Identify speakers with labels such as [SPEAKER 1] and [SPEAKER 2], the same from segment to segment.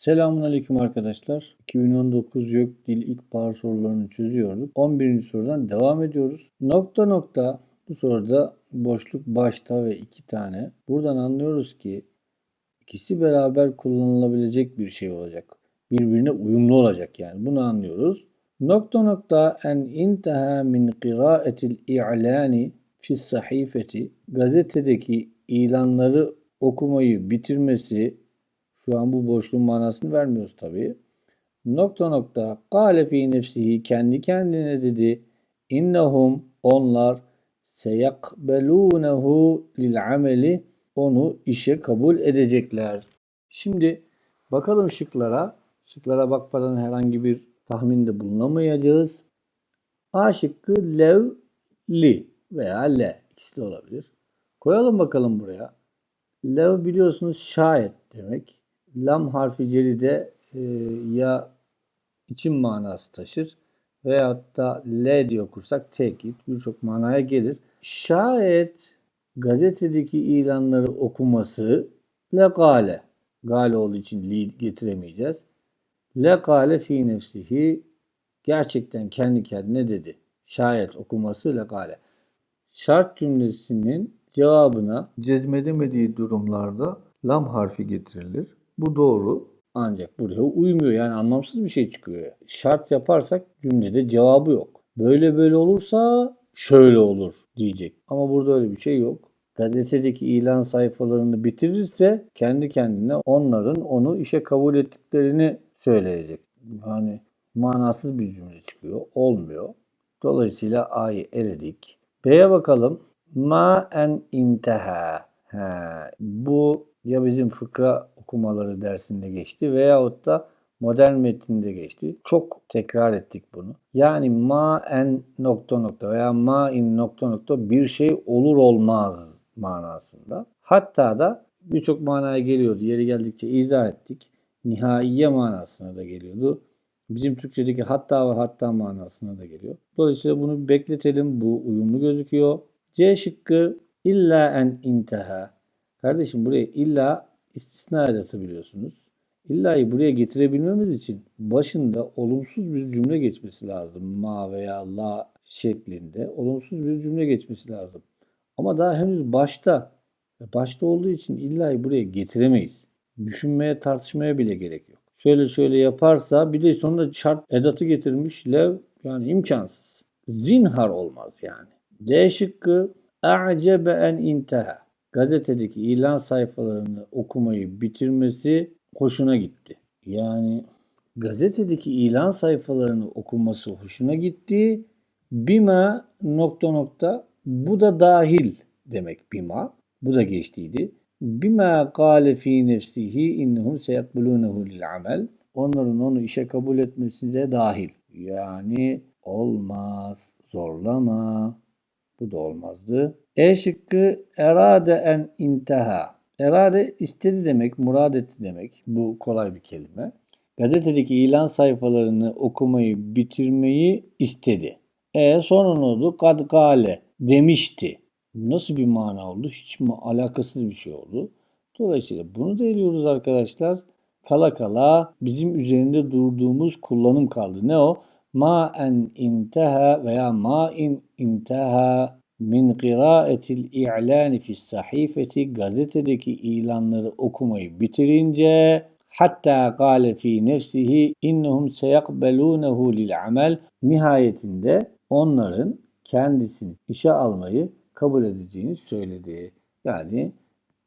[SPEAKER 1] Selamun Aleyküm arkadaşlar. 2019 YÖK Dil İlk Bahar sorularını çözüyorduk. 11. sorudan devam ediyoruz. Nokta nokta bu soruda boşluk başta ve iki tane. Buradan anlıyoruz ki ikisi beraber kullanılabilecek bir şey olacak. Birbirine uyumlu olacak yani. Bunu anlıyoruz. Nokta nokta en intaha min kıraatil i'lani fi sahifeti gazetedeki ilanları okumayı bitirmesi şu an bu boşluğun manasını vermiyoruz tabii. Nokta nokta kâle fî nefsihi kendi kendine dedi. İnnehum onlar seyakbelûnehu lil ameli onu işe kabul edecekler. Şimdi bakalım şıklara. Şıklara bakmadan herhangi bir tahminde bulunamayacağız. A şıkkı lev li veya le ikisi de olabilir. Koyalım bakalım buraya. Lev biliyorsunuz şayet demek. Lam harfi celide e, ya için manası taşır veyahut da L diye okursak tekit birçok manaya gelir. Şayet gazetedeki ilanları okuması le gale. Olduğu için li getiremeyeceğiz. Le gale fi nefsihi gerçekten kendi kendine dedi. Şayet okuması le gale. Şart cümlesinin cevabına cezmedemediği durumlarda lam harfi getirilir. Bu doğru. Ancak buraya uymuyor. Yani anlamsız bir şey çıkıyor. Şart yaparsak cümlede cevabı yok. Böyle böyle olursa şöyle olur diyecek. Ama burada öyle bir şey yok. Gazetedeki ilan sayfalarını bitirirse kendi kendine onların onu işe kabul ettiklerini söyleyecek. Yani manasız bir cümle çıkıyor. Olmuyor. Dolayısıyla A'yı eledik. B'ye bakalım. Ma en inteha. He, bu ya bizim fıkra okumaları dersinde geçti veyahut da modern metinde geçti. Çok tekrar ettik bunu. Yani ma en nokta nokta veya ma in nokta nokta bir şey olur olmaz manasında. Hatta da birçok manaya geliyordu. Yeri geldikçe izah ettik. Nihaiye manasına da geliyordu. Bizim Türkçedeki hatta ve hatta manasına da geliyor. Dolayısıyla bunu bekletelim. Bu uyumlu gözüküyor. C şıkkı illa en inteha. Kardeşim buraya illa istisna edatı biliyorsunuz. İlla'yı buraya getirebilmemiz için başında olumsuz bir cümle geçmesi lazım. Ma veya la şeklinde olumsuz bir cümle geçmesi lazım. Ama daha henüz başta başta olduğu için illa'yı buraya getiremeyiz. Düşünmeye, tartışmaya bile gerek yok. Şöyle şöyle yaparsa bir de sonunda şart edatı getirmiş lev yani imkansız. Zinhar olmaz yani. D şıkkı a'cebe en inteha gazetedeki ilan sayfalarını okumayı bitirmesi hoşuna gitti. Yani gazetedeki ilan sayfalarını okuması hoşuna gitti. Bima nokta nokta bu da dahil demek bima. Bu da geçtiydi. Bima kâle fî nefsihi innehum seyekbulûnehu lil amel. Onların onu işe kabul etmesi de dahil. Yani olmaz. Zorlama. Bu da olmazdı. E şıkkı erade en intaha. Erade istedi demek, murad etti demek. Bu kolay bir kelime. Gazetedeki ilan sayfalarını okumayı bitirmeyi istedi. E sonra ne oldu? Kad gale demişti. Nasıl bir mana oldu? Hiç mi alakasız bir şey oldu. Dolayısıyla bunu da eliyoruz arkadaşlar. Kala kala bizim üzerinde durduğumuz kullanım kaldı. Ne o? Ma en inteha veya ma in inteha min kıraatil i'lani fi sahifeti gazetedeki ilanları okumayı bitirince hatta gale fi nefsihi innehum seyakbelunehu lil amel nihayetinde onların kendisini işe almayı kabul edeceğini söyledi. Yani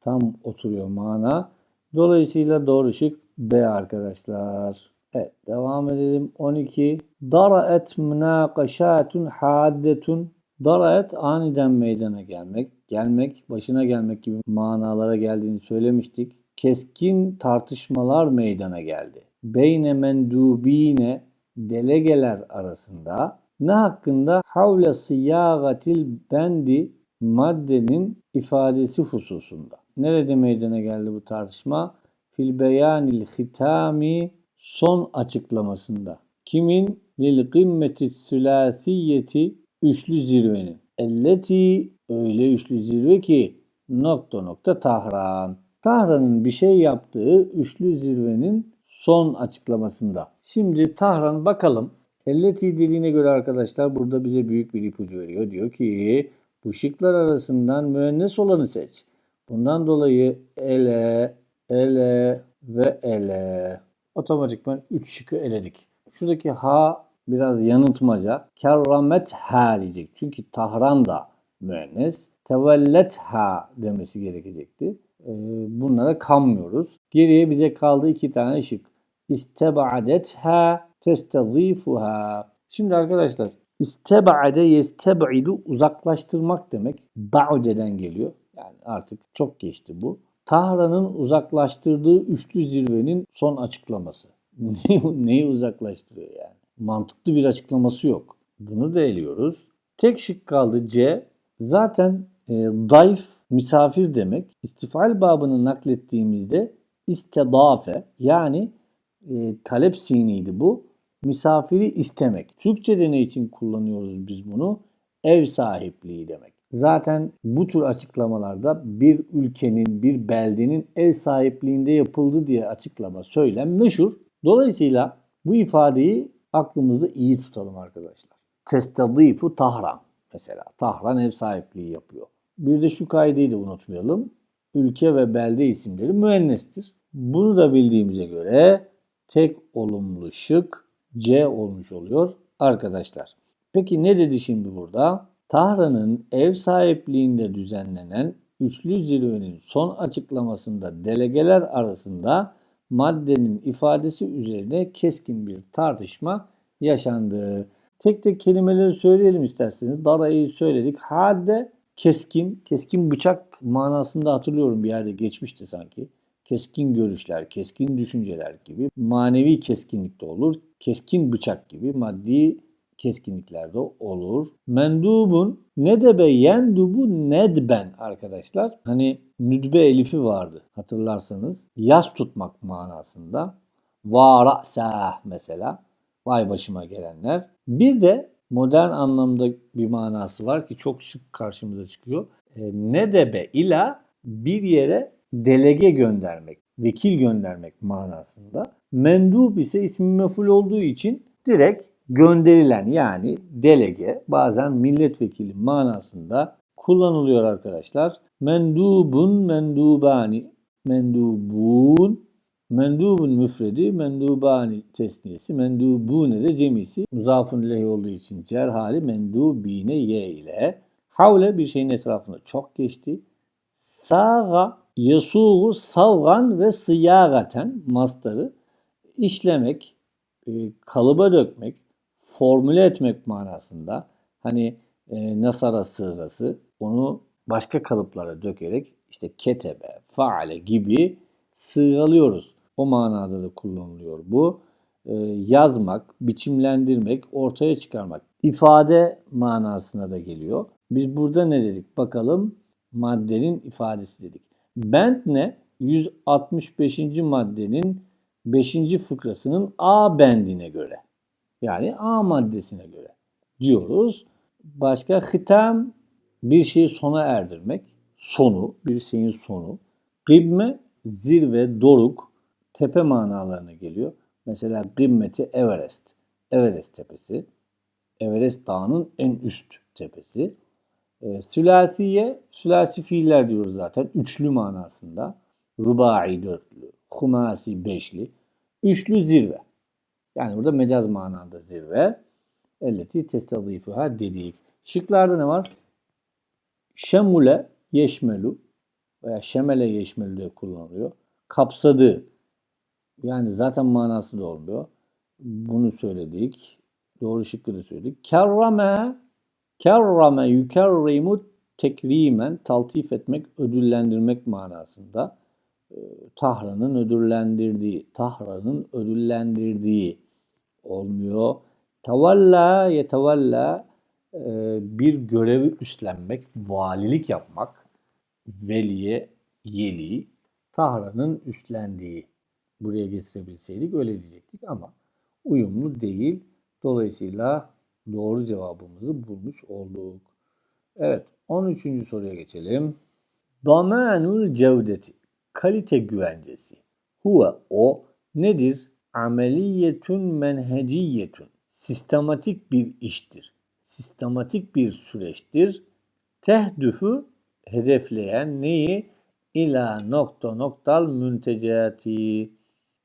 [SPEAKER 1] tam oturuyor mana. Dolayısıyla doğru şık B arkadaşlar. Evet devam edelim. 12. Daraet münakaşatun haddetun Darayet aniden meydana gelmek, gelmek, başına gelmek gibi manalara geldiğini söylemiştik. Keskin tartışmalar meydana geldi. Beyne mendubine delegeler arasında ne hakkında havle sıyagatil bendi maddenin ifadesi hususunda. Nerede meydana geldi bu tartışma? Fil beyanil hitami son açıklamasında. Kimin? Lil kımmeti sülasiyeti üçlü zirvenin. Elleti öyle üçlü zirve ki nokta nokta Tahran. Tahran'ın bir şey yaptığı üçlü zirvenin son açıklamasında. Şimdi Tahran bakalım. Elleti dediğine göre arkadaşlar burada bize büyük bir ipucu veriyor. Diyor ki bu şıklar arasından müennes olanı seç. Bundan dolayı ele, ele ve ele. Otomatikman 3 şıkkı eledik. Şuradaki ha biraz yanıltmaca. Kerramet ha diyecek. Çünkü Tahran da müennes. Tevellet ha demesi gerekecekti. Ee, bunlara kanmıyoruz. Geriye bize kaldı iki tane şık. İsteba'detha testezifuha. Şimdi arkadaşlar isteba'de yesteb'idu uzaklaştırmak demek. Ba'deden geliyor. Yani artık çok geçti bu. Tahran'ın uzaklaştırdığı üçlü zirvenin son açıklaması. Neyi uzaklaştırıyor yani? Mantıklı bir açıklaması yok. Bunu da eliyoruz. Tek şık kaldı C. Zaten e, dayf misafir demek. İstifal babını naklettiğimizde istedafe yani e, talep siniydi bu. Misafiri istemek. Türkçe'de ne için kullanıyoruz biz bunu? Ev sahipliği demek. Zaten bu tür açıklamalarda bir ülkenin, bir beldenin ev sahipliğinde yapıldı diye açıklama söylem meşhur. Dolayısıyla bu ifadeyi aklımızda iyi tutalım arkadaşlar. Testadifu Tahran mesela. Tahran ev sahipliği yapıyor. Bir de şu kaideyi de unutmayalım. Ülke ve belde isimleri müennestir. Bunu da bildiğimize göre tek olumlu şık C olmuş oluyor arkadaşlar. Peki ne dedi şimdi burada? Tahran'ın ev sahipliğinde düzenlenen üçlü zirvenin son açıklamasında delegeler arasında maddenin ifadesi üzerine keskin bir tartışma yaşandı. Tek tek kelimeleri söyleyelim isterseniz. Darayı söyledik. Hade keskin, keskin bıçak manasında hatırlıyorum bir yerde geçmişti sanki. Keskin görüşler, keskin düşünceler gibi. Manevi keskinlik de olur. Keskin bıçak gibi maddi keskinliklerde olur. Mendubun nedebe yendubu nedben arkadaşlar. Hani nüdbe elifi vardı hatırlarsanız. Yaz tutmak manasında. Varasah mesela. Vay başıma gelenler. Bir de modern anlamda bir manası var ki çok sık karşımıza çıkıyor. E, nedebe ila bir yere delege göndermek, vekil göndermek manasında. Mendub ise ismi meful olduğu için direkt gönderilen yani delege bazen milletvekili manasında kullanılıyor arkadaşlar. Mendubun mendubani mendubun mendubun müfredi mendubani tesniyesi mendubune de cemisi muzafun lehi olduğu için cer hali mendubine ye ile havle bir şeyin etrafında çok geçti. Sağa yasuğu savgan ve sıyagaten mastarı işlemek, e, kalıba dökmek, formüle etmek manasında hani e, nasara sığgası onu başka kalıplara dökerek işte ketebe, faale gibi sığalıyoruz. O manada da kullanılıyor bu. E, yazmak, biçimlendirmek, ortaya çıkarmak. ifade manasına da geliyor. Biz burada ne dedik? Bakalım maddenin ifadesi dedik. Bent ne? 165. maddenin 5. fıkrasının A bendine göre. Yani A maddesine göre diyoruz. Başka hitam bir şeyi sona erdirmek. Sonu, bir şeyin sonu. Gibme zirve, doruk, tepe manalarına geliyor. Mesela Gimmeti Everest. Everest tepesi. Everest dağının en üst tepesi. E, sülasiye, sülasi fiiller diyoruz zaten. Üçlü manasında. Rubai dörtlü, humasi beşli. Üçlü zirve. Yani burada mecaz manada zirve. Elleti testadifuha dedik. Şıklarda ne var? Şemule yeşmelu veya şemele yeşmelu diye kullanılıyor. Kapsadı. Yani zaten manası da olmuyor. Bunu söyledik. Doğru şıkkı da söyledik. Kerrame kerrame yükerrimu tekrimen taltif etmek, ödüllendirmek manasında. Tahran'ın ödüllendirdiği, Tahran'ın ödüllendirdiği olmuyor. Tavalla yetevalla e, bir görevi üstlenmek, valilik yapmak, veliye, yeli, Tahran'ın üstlendiği. Buraya getirebilseydik öyle diyecektik ama uyumlu değil. Dolayısıyla doğru cevabımızı bulmuş olduk. Evet 13. soruya geçelim. Damanul cevdeti kalite güvencesi. Huve o nedir? ameliyetun menheciyetun. Sistematik bir iştir. Sistematik bir süreçtir. Tehdüfü hedefleyen neyi? İla nokta noktal müntecati.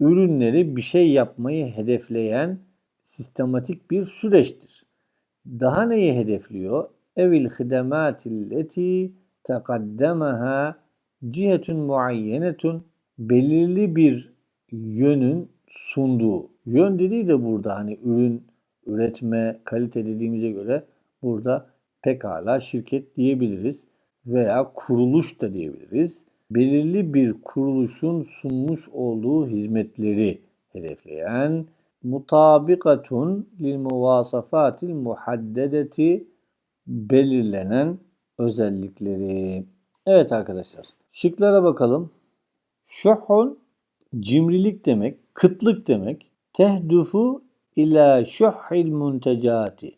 [SPEAKER 1] Ürünleri bir şey yapmayı hedefleyen sistematik bir süreçtir. Daha neyi hedefliyor? Evil hidematilleti tekaddemeha cihetun muayyenetun belirli bir yönün sunduğu. Yön dediği de burada hani ürün üretme, kalite dediğimize göre burada pekala şirket diyebiliriz veya kuruluş da diyebiliriz. Belirli bir kuruluşun sunmuş olduğu hizmetleri hedefleyen mutabikatun lil muvasafatil muhaddedeti belirlenen özellikleri. Evet arkadaşlar. Şıklara bakalım. Şuhun cimrilik demek, kıtlık demek. Tehdufu ila şuhil muntecati.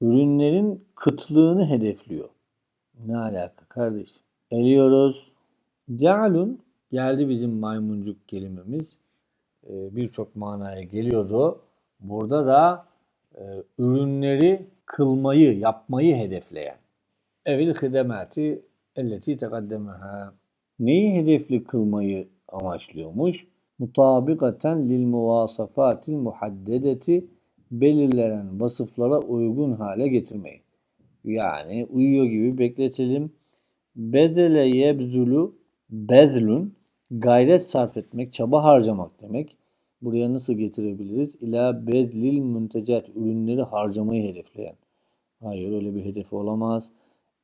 [SPEAKER 1] Ürünlerin kıtlığını hedefliyor. Ne alaka kardeş? Eliyoruz. Cealun geldi bizim maymuncuk kelimemiz. Ee, Birçok manaya geliyordu. Burada da e, ürünleri kılmayı, yapmayı hedefleyen. Evil hidemati elleti tekaddemeha. Neyi hedefli kılmayı amaçlıyormuş? Mutabikaten lil muvasafatil muhaddedeti belirlenen vasıflara uygun hale getirmeyi. Yani uyuyor gibi bekletelim. Bedele yebzulu bezlun gayret sarf etmek, çaba harcamak demek. Buraya nasıl getirebiliriz? İla bedlil müntecat ürünleri harcamayı hedefleyen. Hayır öyle bir hedefi olamaz.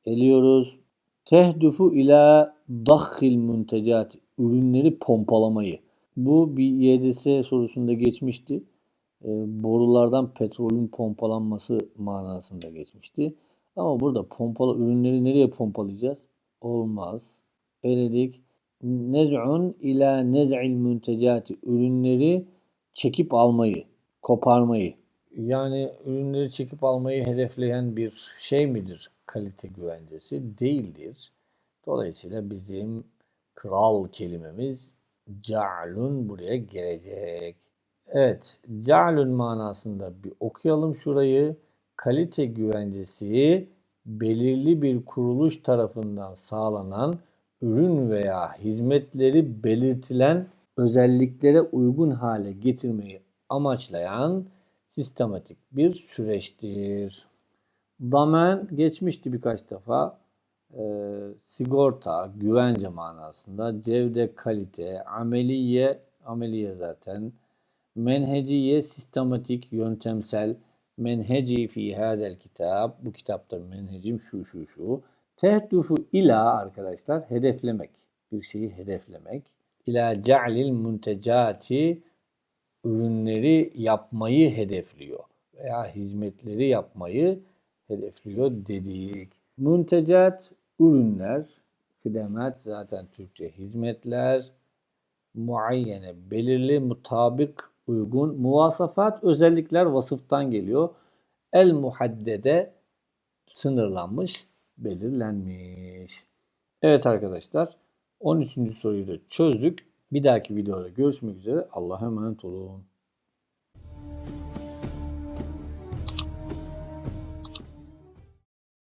[SPEAKER 1] Eliyoruz. Tehdufu ila dahhil müntecat ürünleri pompalamayı. Bu bir YDS sorusunda geçmişti. E, borulardan petrolün pompalanması manasında geçmişti. Ama burada pompala ürünleri nereye pompalayacağız? Olmaz. Eledik. Nez'un ila nez'il müntecati ürünleri çekip almayı, koparmayı. Yani ürünleri çekip almayı hedefleyen bir şey midir kalite güvencesi? Değildir. Dolayısıyla bizim kral kelimemiz ca'lun buraya gelecek. Evet, ca'lun manasında bir okuyalım şurayı. Kalite güvencesi belirli bir kuruluş tarafından sağlanan ürün veya hizmetleri belirtilen özelliklere uygun hale getirmeyi amaçlayan sistematik bir süreçtir. Damen geçmişti birkaç defa. E, sigorta, güvence manasında. Cevde, kalite, ameliye, ameliye zaten. Menheciye, sistematik, yöntemsel. Menheci fi hadel kitap. Bu kitapta menhecim şu şu şu. Tehdufu ila arkadaşlar hedeflemek. Bir şeyi hedeflemek. İla ce'lil muntecati ürünleri yapmayı hedefliyor veya hizmetleri yapmayı hedefliyor dedik. Muntecat ürünler, hidemet zaten Türkçe hizmetler, muayyene, belirli, mutabık, uygun, muvasafat, özellikler vasıftan geliyor. El muhaddede sınırlanmış, belirlenmiş. Evet arkadaşlar 13. soruyu da çözdük. Bir dahaki videoda görüşmek üzere. Allah'a emanet olun.